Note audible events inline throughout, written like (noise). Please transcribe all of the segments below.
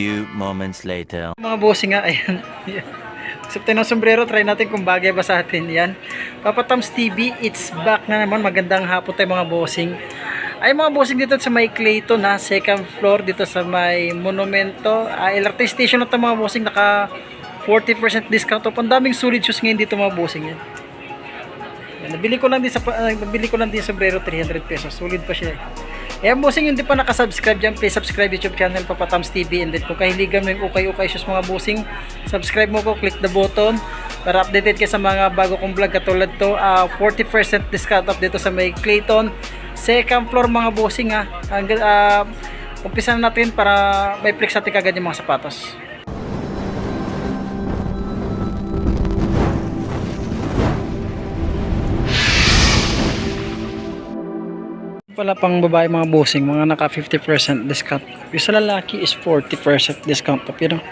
Few moments later. Mga bossing nga, ayan. Except ng sombrero, try natin kung bagay ba sa atin yan. Papa Tom's TV, it's back na naman. Magandang hapon tayo mga bossing. Ay mga bossing dito sa may Clayton na second floor dito sa may Monumento. Uh, LRT station na ito mga bossing, naka 40% discount off. Ang daming solid shoes ngayon dito mga bossing yan. Nabili ko lang din sa uh, nabili ko lang din sombrero 300 pesos. Solid pa siya. Eh, Ayan bossing, yung di pa nakasubscribe dyan, please subscribe YouTube channel Papa Tams TV and then kung kahiligan mo yung ukay-ukay shoes mga bossing, subscribe mo ko, click the button para updated ka sa mga bago kong vlog katulad to, ah, 40% discount off dito sa may Clayton, second floor mga bossing ha. Hanggang, ah, umpisa na natin para may flex natin kagad yung mga sapatos. Pala pang babae mga bossing, mga naka 50% discount. Yung sa lalaki is 40% discount. Yun, oh.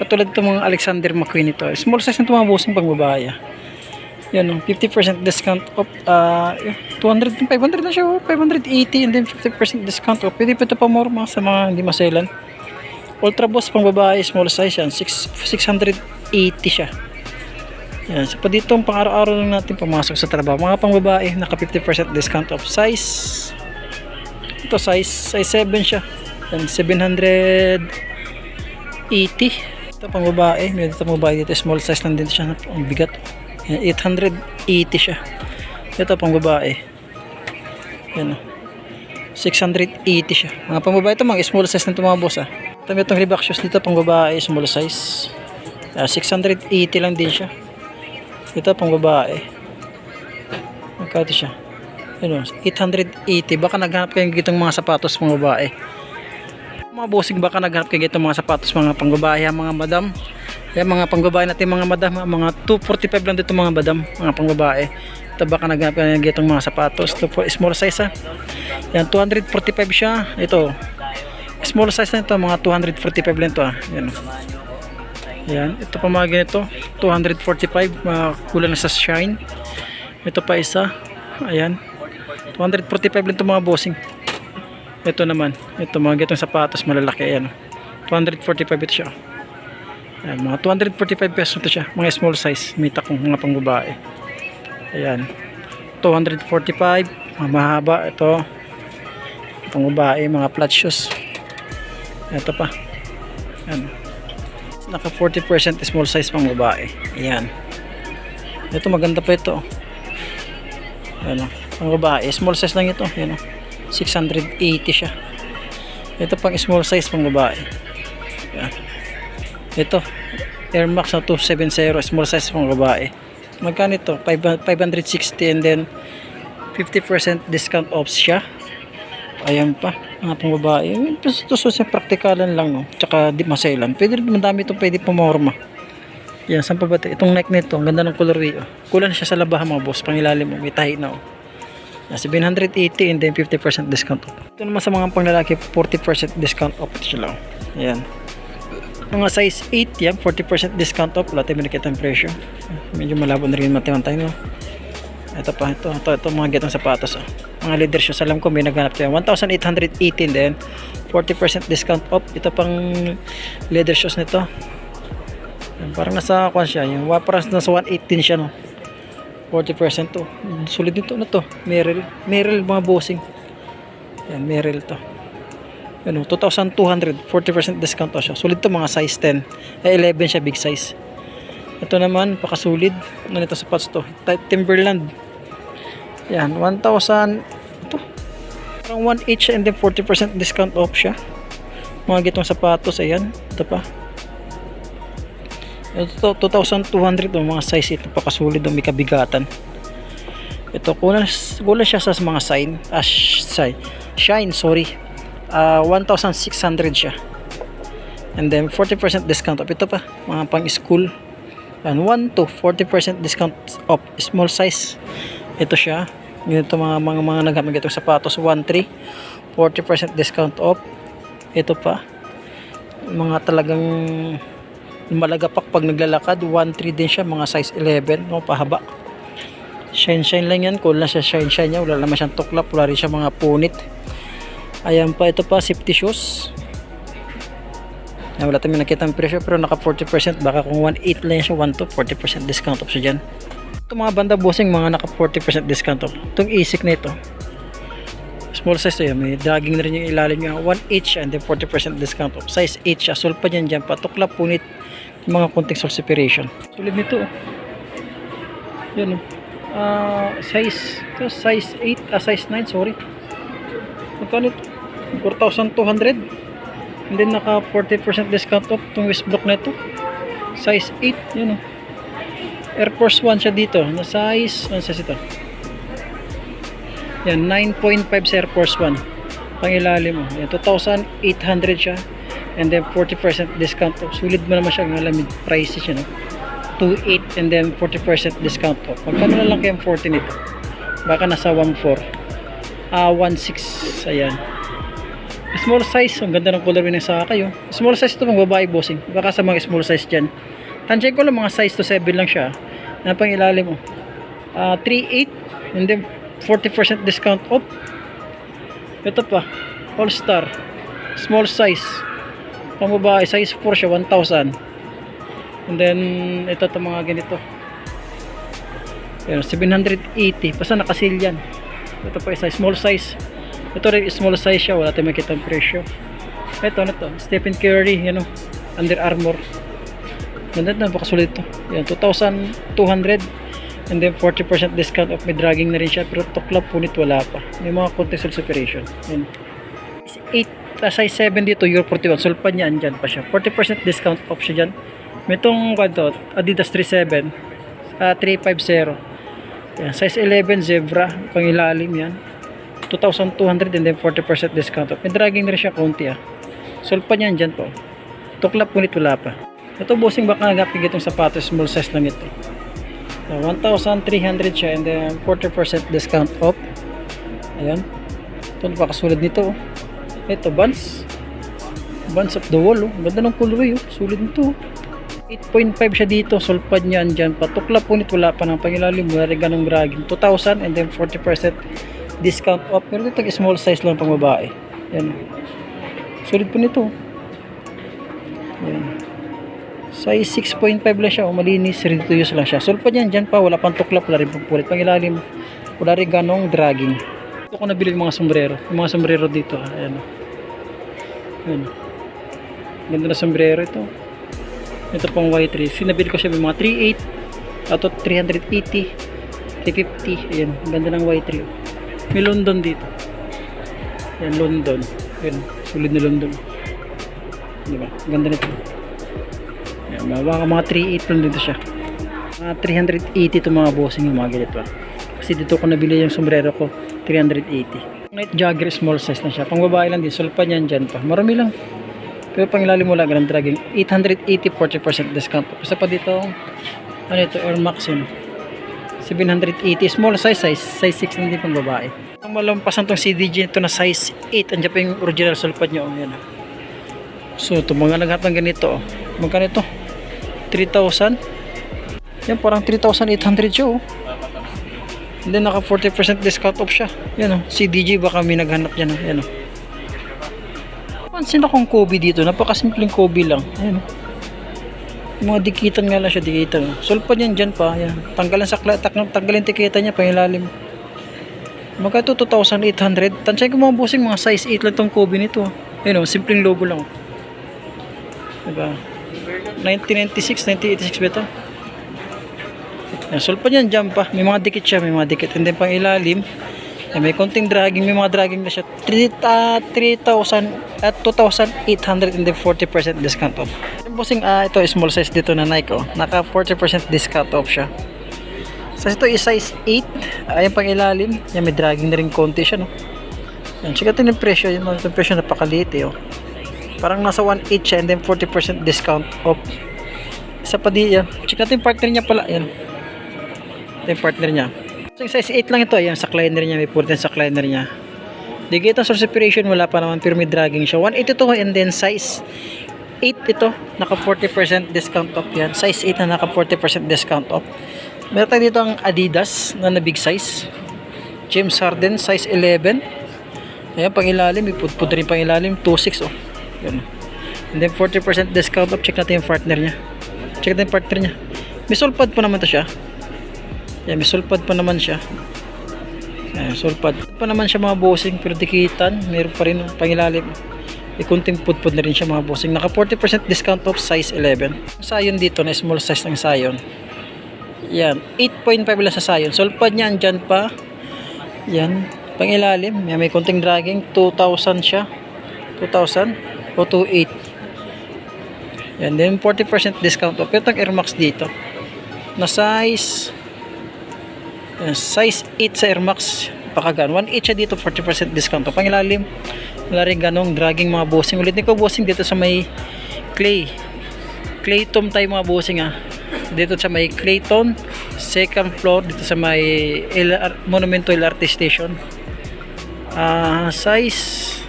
katulad itong mga Alexander McQueen ito. Small size nito mga bossing pang babae. ah. Yan oh, 50% discount off. Uh, 200, 500 na siya. oh. 580 and then 50% discount off. Pwede pa ito pa more mga sa mga hindi maselan. Ultra Boss pang babae, small size yan. 6, 680 siya. Yan, so pa dito ang pang-araw-araw lang natin pumasok sa trabaho. Mga pang babae, naka 50% discount off. Size, ito size, size 7 siya. Yan, 780. Ito pang babae, may dito pang babae dito. Small size lang din siya. Ang bigat. Yan, 880 siya. Ito pang babae. Yan, oh. 680 siya. Mga pang babae ito, mga small size na ito mga boss ah. Ito may itong Reebok shoes dito pang babae, small size. Ah, 680 lang din siya. Ito pang babae. Magkano siya? Ano, 880. Baka naghanap kayo ng gitong mga sapatos mga babae. Mga bossing baka naghanap kayo gitong mga sapatos mga pang babae, ha, mga madam. Yan mga pang babae natin mga madam, mga 245 lang dito mga madam, mga pang babae. Ito baka naghanap kayo ng gitong mga sapatos. Ito po, small size ha. Yan, 245 siya. Ito, small size na ito, mga 245 lang ito ha. Yan. Yan, ito pa mga ganito, 245, mga kulang na sa shine. Ito pa isa, ayan, 245 lang ito mga bossing. Ito naman, ito mga ganitong sapatos malalaki, ayan. 245 ito siya. Ayan, mga 245 pesos ito siya, mga small size, may takong mga pang babae. Ayan, 245, mga mahaba, ito, pang babae, mga flat shoes. Ito pa, ayan naka 40% small size pang babae ayan ito maganda pa ito ayan o pang babae small size lang ito ayan o 680 siya. Ito pang small size pang babae. Ayan ito Air Max na 270 small size pang babae. Magkano ito? 560 and then 50% discount off siya. Ayan pa mga pang babae. Ito so sa praktikalan lang no? Tsaka di masailan. Pwede rin madami ito pwede pumorma. Yan saan pa ba ito? Itong neck nito ang ganda ng color oh. kulang siya sa labahan mga boss pang ilalim mo may tahi na oh yan, 780 and then 50% discount off ito naman sa mga panglalaki 40% discount off siya lang yan mga size 8 yan 40% discount off wala tayo nakita ang presyo medyo malabo na rin matiwan tayo ito pa, ito, ito, ito mga getong sapatos. Oh. Mga leather shoes, alam ko may naghanap tayo. 1,818 din. 40% discount off. Ito pang leather shoes nito. Parang nasa, kwan siya, yung parang nasa 118 siya, no. 40% to. Sulit nito na to. Merrell. Merrell mga bossing. Yan, Merrell to. Ano, 2,200. 40% discount to siya. Sulit to mga size 10. Eh, 11 siya, big size. Ito naman, pakasulid. Ano nito sapatos to? Timberland. Yan, 1,000. Ito. Parang 1 each and then 40% discount off siya. Mga gitong sapatos, ayan. Ito pa. Ito, 2,200 oh, mga size ito. Pakasulid oh, may kabigatan. Ito, kulang, siya sa mga sign. Ah, shine. Shine, sorry. Ah, 1,600 siya. And then 40% discount off. Ito pa, mga pang school. Yan, 1 to 40% discount off. Small size. Ito siya. Ganito mga mga mga naghamag itong sapatos. 1 3 40% discount off. Ito pa. Mga talagang malagapak pag naglalakad. 1 3 din siya. Mga size 11. No, pahaba. Shine shine lang yan. Cool na siya shine shine niya. Wala naman siyang tuklap. Wala rin siya mga punit. Ayan pa. Ito pa. Safety shoes. Yan, wala tayong nakita ang presyo pero naka 40%. Baka kung 1.8 lang siya, 1 to 40% discount off siya dyan. Ito mga banda bossing, mga naka 40% discount off. Itong isik na ito. Small size to yan. May dragging na rin yung ilalim niya. 1.8 siya and then 40% discount off. Size 8 siya. Sol pa dyan dyan. Patukla punit mga konting sol separation. Sulit nito. Oh. Yan oh. Ah, size. Ito size 8 ah size 9 sorry. Magkano ito? 4,200 and then naka 40% discount off itong wrist block na ito. Size 8 yun oh. Air Force 1 siya dito. Na size ano size ito? Yan 9.5 sa Air Force 1 pang ilalim mo yan 2,800 siya and then 40% discount. Off sulit mo naman siya ng alamid prices siya no? 2.8 and then 40% discount off magkano na lang kayang 40 nito? Baka nasa 1.4 ah 1.6 ayan. Small size. Ang ganda ng colorway ng saka kayo small size ito mga babae bossing. Baka sa mga small size dyan. Tansya ko lang mga size to 7 lang siya na pang ilalim mo ah 3.8 and then 40% discount. Off ito pa. All star small size pang babae size 4 siya 1,000 and then ito to mga ganito. Ayan, 780 basta nakasil yan. Ito pa isa small size. Ito rin small size siya wala tayong makita ang presyo. Ito ano to? Stephen Curry yan o Under Armour. Ganda na pakasulit to. Yan 2,200 and then 40% discount off. May dragging na rin siya pero tuklap punit wala pa. May mga contextual separation yan 8 uh, size 7 dito Euro 41 sulpan niya andyan pa siya. 40% discount off siya dyan. May itong kwanto Adidas 37 uh, 350 yan, size 11 zebra pangilalim yan. 2,200 and then 40% discount. Off may dragging na rin siya konti ah. Sulpan niya andyan po. Tuklap punit wala pa. Ito bossing baka nagapig itong sapatos small size lang ito. Uh, 1,300 siya and then 40% discount off. Ayan. Ito napakasulad nito oh. Ito buns buns of the wall oh. ganda ng colorway oh. sulit nito oh. 8.5 siya dito sulpad niya andyan patukla punit wala pa ng pangilalim. Wala rin ganong dragging 2,000 and then 40% discount off. Pero dito small size lang pang babae. Yan sulit po nito yan. Size 6.5 lang siya o malinis ready to use lang siya. Sulpad yan dyan pa. Wala pang tuklap wala rin pupulit pang ilalim wala rin ganong dragging. Ito ko nabili yung mga sombrero. Yung mga sombrero dito ah. ayan ayan ganda na sombrero ito. Ito pang Y3 sinabili ko siya may mga 3.8 ato 380 350 ayan ganda ng Y3 oh. may London dito. Ayan London. Ayan sulit na London. Diba ganda nito. Ayan, mga, mga 3.8 lang dito siya. Mga 380 to mga bossing yung mga ganito. Kasi dito ko nabili yung sombrero ko, 380. Night jogger small size lang siya. Pang babae lang din, sulpan yan dyan pa. Marami lang. Pero pang ilalim mo lang, ganun dragging. 880, 40% discount. Isa pa dito, ano ito, Air Max yun. 780, small size, size, size 6 lang din pang babae. Ang malampasan tong CDG ito na size 8. Andiyan pa yung original sulpad nyo. Ayan. ah. So, ito mga naghatang ganito. Oh. Magkano ito? 3,000. Yan, parang 3,800 siya oh. And then naka 40% discount off siya. Yan oh. CDG baka may naghanap dyan oh. Yan oh. Pansin akong Kobe dito. Napakasimpleng Kobe lang. Ayan oh. Mga dikitan nga lang siya, dikitan. Oh. Sulpan yan dyan pa. Yan. Tanggalan sa tak tanggalin tikita niya, pangilalim. Magka ito 2,800. Tansay ko mga bossing, mga size 8 lang tong Kobe nito. Ayun oh, simpleng logo lang. oh. Diba? 1996, 1986 ba ito? Yan, sulpan yan dyan pa. May mga dikit siya, may mga dikit. And then pang ilalim, yan, may konting dragging, may mga dragging na siya. 3, ah, 3,000 at 2,800 and then 40% discount off. Yung bossing, ah, ito small size dito na Nike, oh. Naka 40% discount off siya. Sa ito is size 8. Ayan pang ilalim. Yan, may dragging na rin konti siya, no? Yan, check natin yung presyo. Yung, yung presyo napakaliit, eh, oh. Parang nasa 1.8 siya and then 40% discount off. Isa pa di yan. Check natin yung partner niya pala. Yan. Ito yung partner niya. So, yung size 8 lang ito. Yan, sa liner niya. May puritan sa liner niya. Di kita source separation. Wala pa naman. Pero may dragging siya. 1.8 ito and then size 8 ito. Naka 40% discount off yan. Size 8 na naka 40% discount off. Meron tayo dito ang Adidas na na big size. James Harden size 11. Ayan, pang ilalim. May pudpud rin pang ilalim. 2.6 oh. Yan. And then 40% discount off. Check natin yung partner niya. Check natin yung partner niya. May sulpad pa naman to siya. Yeah, may sulpad pa naman siya. Ayan, sulpad. Pa naman siya mga bossing pero dikitan. Meron pa rin pangilalim. May kunting pudpud na rin siya mga bossing. Naka 40% discount off size 11. Sayon dito na small size ng sayon. Yan. 8.5 lang sa sayon. Sulpad niya andyan pa. Yan. Pangilalim. Yan, may kunting dragging. 2,000 siya. 2,000 o 2,800. Yan. Then 40% discount off. Ito ang Air Max dito. Na size yan, size 8 sa Air Max pakagan 1.8 siya dito 40% discount to. Pangilalim wala rin ganong dragging mga bossing. Ulit ko bossing dito sa may clay. Clayton tayo mga bossing ah. Dito sa may clayton second floor dito sa may LR, monumento LRT station. Ah size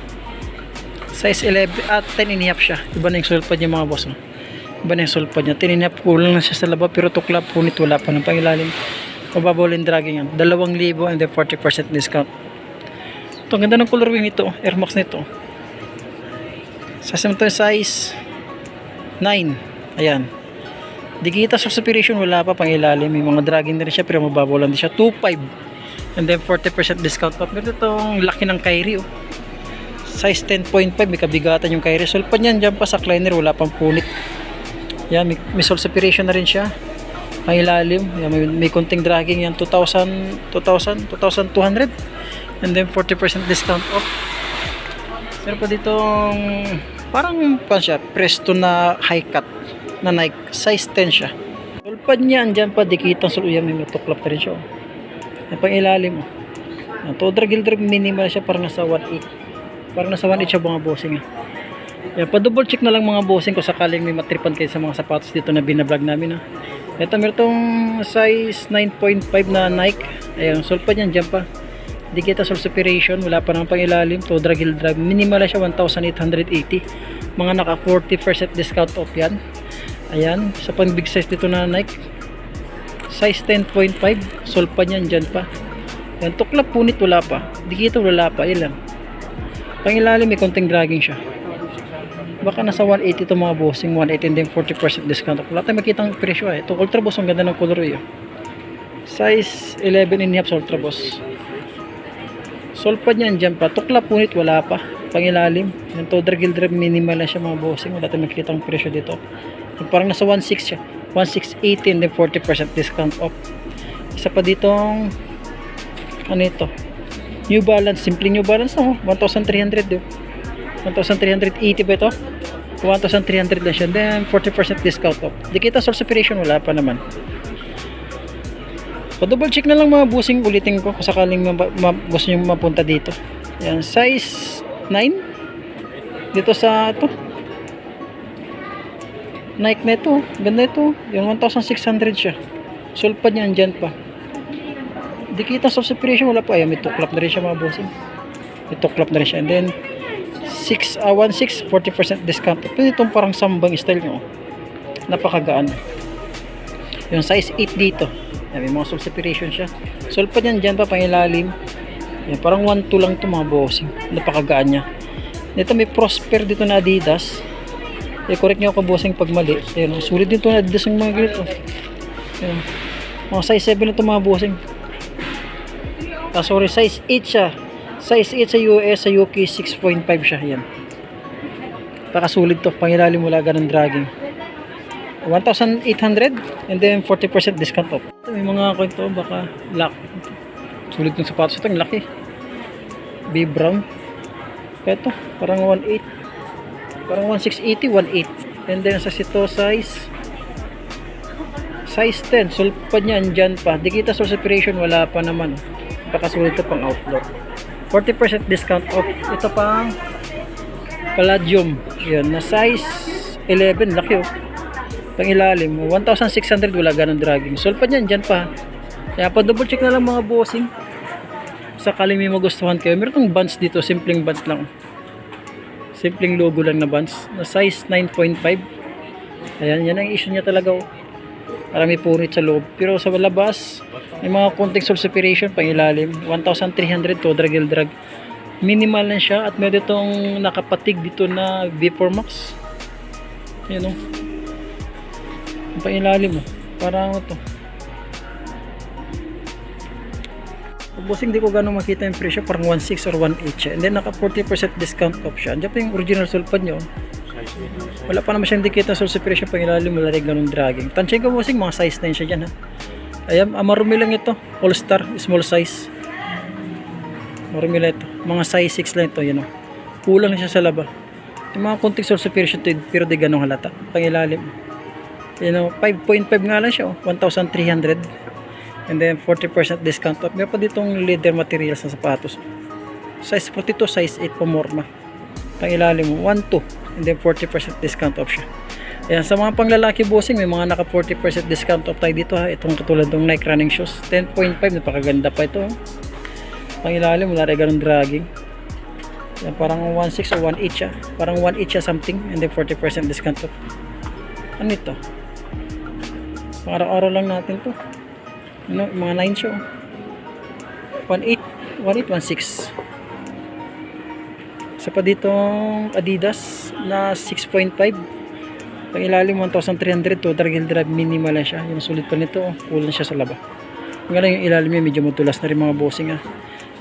size 11 at 10 and half siya. Iba na yung sulpad niya mga boss oh. iba na yung sulpad niya. 10 and a half kulang na siya sa laba pero tukla punit wala pa ng pangilalim mababaw lang dragging yan. 2,000 and then 40% discount. Ito ganda ng color wing nito. Air Max nito. Sa to size 9 ayan. Di kita sa separation wala pa pang ilalim. May mga dragging na rin siya pero mababaw lang din siya. 2.5 and then 40% discount pa. Pero itong laki ng Kyrie oh. size 10.5 may kabigatan yung Kyrie. Sulpan yan dyan pa sa cleaner wala pang punit. Yan may, may separation na rin siya ang yan, may, may konting dragging yan 2,000 2,000 2,200 and then 40% discount off. Meron pa ditong parang pa siya presto na high cut na Nike. Size 10 siya. Tulpad niya andyan pa dikitang suluyan may matuklap na rin siya oh. yan pang ilalim oh. yan, to drag drag minimal siya parang nasa 1.8 parang nasa 1.8 siya mga bossing ah. yan pa double check na lang mga bossing kung sakaling may matripan kayo sa mga sapatos dito na binablog namin ha ito meron tong size 9.5 na Nike. Ayun sulpad yan dyan pa. Di kita source separation wala pa naman pang ilalim. To drag heel drag. Minimal siya 1,880 mga naka 40% discount off yan. Ayan sa pang big size dito na Nike. Size 10.5 sulpad yan dyan pa. Yan tuklap punit wala pa. Di kita wala pa. Ilan pang ilalim may konting dragging siya baka nasa 180 to mga bossing 180 and then 40% discount. Wala tayong makitang presyo eh. Ito ultra boss ang ganda ng color eh. Size 11 and half ultra boss. Solpad niyan dyan pa. Tukla punit wala pa. Pangilalim. Yung to drag drag minimal na siya mga bossing. Wala tayong makitang presyo dito. Parang nasa 1.6 siya. 1.680 and then 40% discount off. Isa pa ditong ano ito? New Balance. Simple New Balance na oh 1,300 oh 1,380 ba ito? 1,300 lang siya. Then, 40% discount off. Di kita source operation, wala pa naman. Pa-double check na lang mga busing ulitin ko kung sakaling gusto nyo mapunta dito. Yan, size 9. Dito sa ito. Nike na ito. Ganda ito. Yung 1,600 siya. Sulpad niya andyan pa. Di kita source operation, wala pa. Ayan, may tuklap na rin siya mga busing. May tuklap na rin siya. And then, 6 uh, 16 40% discount. Pwede itong parang sambang style nyo. Napakagaan. Yung size 8 dito. May mga soul separation siya. Soul pa dyan, dyan pa pangilalim. Yan, parang 1-2 lang ito mga bossing. Napakagaan niya. Dito may Prosper dito na Adidas. Eh, correct nyo ako bossing pag mali. Yan, sulit din ito na Adidas ng mga ganito. Yan. Mga size 7 ito mga bossing. Ah, sorry, size 8 siya. Size 8 sa US, sa UK 6.5 siya. Yan. Pakasulit to. Pangilalim wala ganun dragging. 1,800 and then 40% discount off. Ito, may mga kwento baka lock. Sulit ng sapatos ito. Ang laki. B brown. Ito. Parang 1.8. Parang 1,680, 1.8. And then sa sito size size 10. Sulpad niya andyan pa. Di kita source separation. Wala pa naman. Pakasulit to pang outdoor. 40% discount off. Ito pang Palladium. Yan, na size 11. Laki oh. Pang ilalim. 1,600 wala ganun dragging. Sulpad yan, dyan pa. Kaya pa double check na lang mga bossing. Sakaling may magustuhan kayo. Meron tong bands dito. Simpleng bands lang. Simpleng logo lang na bands. Na size 9.5. Ayan, yan ang issue niya talaga oh. Para may punit sa loob. Pero sa labas, may mga konting soul separation pang ilalim. 1,300 to drag drag. Minimal lang siya at meron itong nakapatig dito na V4 Max. Yan o. Ang pangilalim mo. Parang ano to. Bossing di ko gano'ng makita yung presyo parang 1.6 or 1.8 siya and then naka 40% discount off siya andyan pa yung original sulpad nyo wala pa naman siyang dikita sa sa presyo pang ilalim wala rin ganun dragging. Tansya ko bossing mga size na yun siya dyan ha? Ayan ah, marumi lang ito. All star small size. Marumi lang ito. Mga size 6 lang ito yun o kulang na siya sa laba yung mga konting of presyo to pero di ganun halata pang ilalim. You know 5.5 nga lang siya oh, 1,300 and then 40% discount. Off meron pa ditong leather materials na sapatos. Size 42 size 8 pamorma pang ilalim mo 1.2 and then 40% discount off siya Ayan, sa mga panglalaki bossing, may mga naka 40% discount off tayo dito ha. Itong katulad ng Nike running shoes. 10.5, napakaganda pa ito. oh. Pang wala rin ganun dragging. Yan, parang 1.6 o 1.8 siya. Parang 1.8 siya something and then 40% discount off. Ano ito? Pang araw-araw lang natin to. Ano, mga 9 siya. oh. 1.8, 1.8, 1.6. Isa pa ditong Adidas na 6.5. Pang ilalim 1,300 to drag drive minimal lang siya. Yung sulit pa nito, oh. kulang siya sa laba. Ang galing yung ilalim niya, medyo matulas na rin mga bossing ah.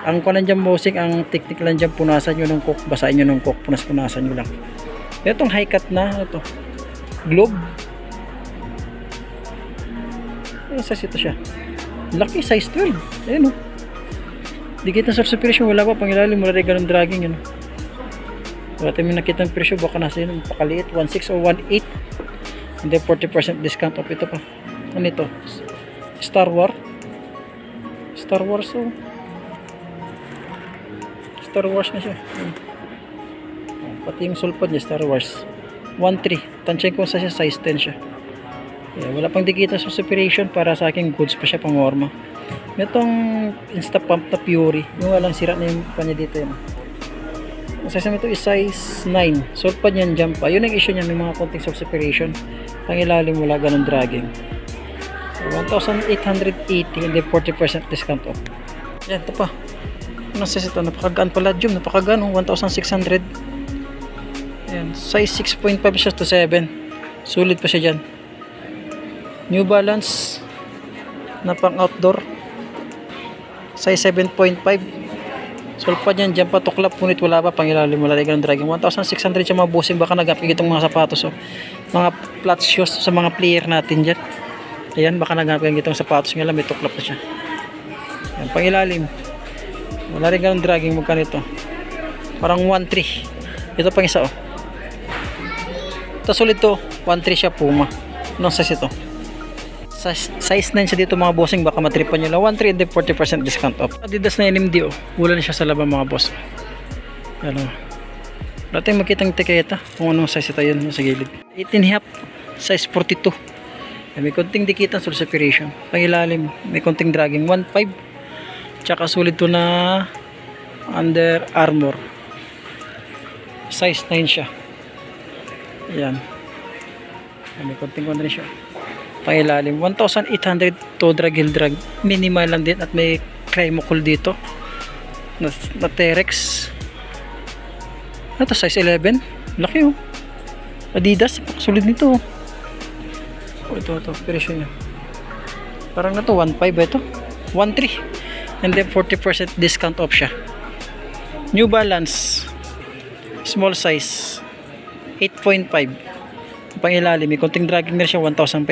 Ang kunan dyan bossing, ang technique lang dyan, punasan nyo ng coke, basahin nyo ng coke, punas-punasan nyo lang. Itong high cut na, ito, globe. Ano size ito siya? Laki, size 12. Ayan o. Dikit na of presyo, wala pa, pang ilalim, wala rin ganun dragging, ano. Wala tayong nakita ng presyo, baka nasa yun, pakaliit, 1.6 o 1.8. And then 40% discount off ito pa. Ano ito? Star Wars. Star Wars oh. Star Wars na siya. Oh, Pati yung sulpad niya, Star Wars. 1.3. Tansyahin ko sa siya, size 10 siya. Yeah, wala pang dikita sa separation para sa aking goods pa siya pang warma. Itong Insta Pump na Fury, yung walang sira na yung kanya dito yun. Ang size naman ito is size 9. Sort pa niyan jump pa. Yun ang issue niya, may mga konting soft separation. Pang ilalim wala ganun dragging. So, 1,880 and then 40% discount off. Yan, ito pa. Ano size ito? Napakagaan pala. Jum, napakagaan. oh. 1,600. Yan. Size 6.5 siya to 7. Sulit pa siya dyan. New Balance na pang outdoor. Size 7.5. Sulpad yan, dyan pa tuklap, ngunit wala pa, pangilalim wala rin dragging. 1,600 siya mga bossing, baka nagapig itong mga sapatos. Oh. Mga flat shoes sa mga player natin dyan. Ayan, baka nagapig itong sapatos nga lang, may tuklap na siya. Ayan, pangilalim. Wala rin ganun dragging, magkano ito. Parang 1,3. Ito pang isa oh. Ito sulit to, 1,3 siya Puma. Anong size ito? Size, size 9 siya dito mga bossing. Baka matripan nyo lang. 1.3 and then 40% discount off. Adidas na NMD oh. Wala na siya sa laban mga boss. Ano? Wala tayong makitang tiketa kung anong size ito. Yun sa gilid. 18 half size 42 Eh, may konting dikitan sa separation. Pang ilalim may konting dragging. 1.5 tsaka sulit to na under armor. Size 9 siya. Yan. May konting konti rin siya pangilalim 1,800 to drag hill drag minimal lang din at may Crymocol dito. Na, na Terex ito size 11 laki oh. Adidas sulit nito oh. Oh, ito ito presyo niya. Parang na to 1.5 ito? 1.3 and then 40% discount off siya. New Balance. Small size. 8.5 pang ilalim may konting dragging na siya 1,500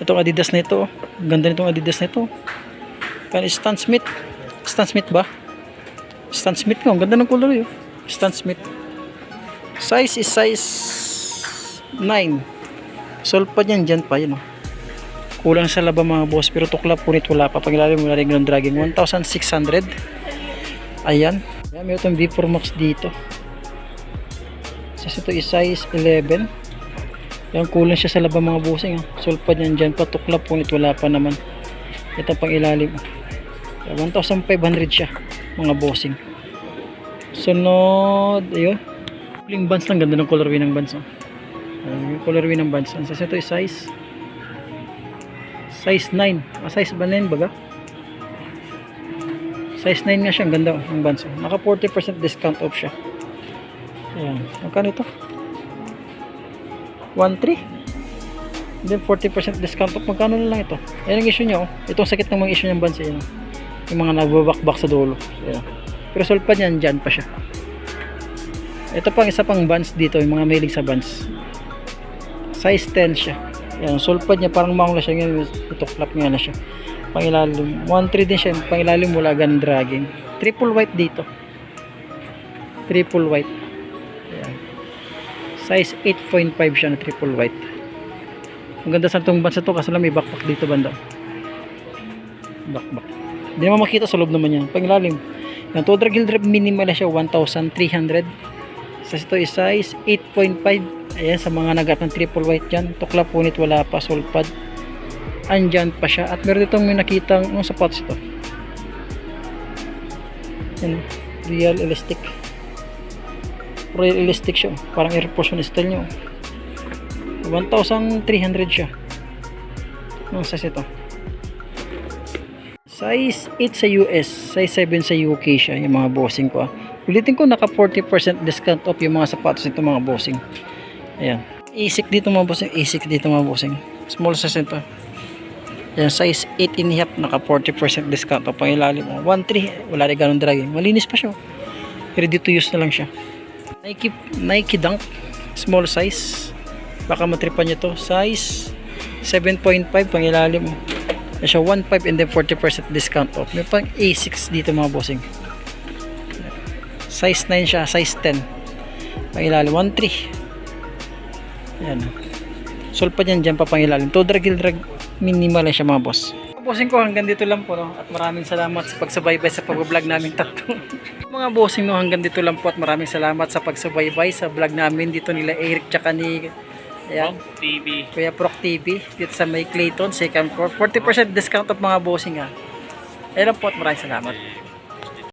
itong adidas na ito ganda nitong adidas na ito. Kan Stan Smith Stan Smith ba? Stan Smith nga ganda ng color yun Stan Smith. Size is size 9 solve pa dyan pa yun oh. kulang sa laba mga boss pero tuklap punit wala pa. Pang ilalim wala rin ganun dragging 1,600 ayan. Ayan, may itong V4 Max dito. Size ito is size 11. Yan kulang siya sa labang mga busing. Oh. Sulpad yan dyan. Patuklap ngunit wala pa naman. Ito pang ilalim. oh. 1,500 siya mga bossing. Sunod. Ayun. Kuling bands lang. Ganda ng colorway ng bands. Oh. Yung colorway ng bands. Ang size ito is size size 9. Ah, size ba 9 baga? Size 9 nga siya. Ang ganda oh, ng bands. Oh. Naka 40% discount off siya. Ayan. Magkano ito? 1.3 then 40% discount. Off magkano na lang ito? Yan ang issue nyo itong sakit ng mga issue niyang bansa yun. Yung mga nagbabakbak sa dulo. Ayan. pero solve pa niyan dyan pa siya. Ito pang isa pang bands dito yung mga mailing sa bands. Size 10 siya. Yan solve pad niya. Parang maong na siya ngayon. Ituklap niya na siya. Pangilalim 1.3 din siya. Pangilalim wala ganang dragging triple white dito. Triple white. Size 8.5 siya na triple white. Ang ganda sa itong bansa to kasi lang may backpack dito banda. Backpack. Hindi naman makita sa loob naman yan. Pangilalim yung to drag drive minimal na siya 1,300 sa ito is size 8.5 ayan sa mga nagat ng triple white dyan tukla punit wala pa soul pad. Andyan pa siya. At meron ditong may nakitang ano sapatos ito? Yan real elastic real elastic siya parang air Force One style nyo 1,300 siya anong size ito size 8 sa US size 7 sa UK siya yung mga bossing ko ah. ulitin ko naka 40% discount off yung mga sapatos nito mga bossing ayan isik dito mga bossing isik dito mga bossing small size nito Yan, size 8 and half, naka 40% discount pa pang ilalim. 1.3, wala rin ganun dragging. Malinis pa siya. Ready to use na lang siya. Nike, Nike Dunk, small size. Baka matripan niyo to. Size 7.5 pang ilalim. Siya 1.5 and then 40% discount off. May pang A6 dito mga bossing. Size 9 siya, size 10. Pang ilalim, 1.3. Yan. Sol pa dyan pa pang ilalim. To drag, drag, minimal siya mga boss. Bossing ko hanggang dito lang po no? at maraming salamat sa pagsubaybay sa pag-vlog namin tatlo. (laughs) mga bossing no hanggang dito lang po at maraming salamat sa pagsubaybay sa vlog namin dito nila Eric tsaka ni Ayan, TV. Kuya Proc TV dito sa may Clayton second floor 40% discount of mga bossing ha. Ayun lang po at maraming salamat.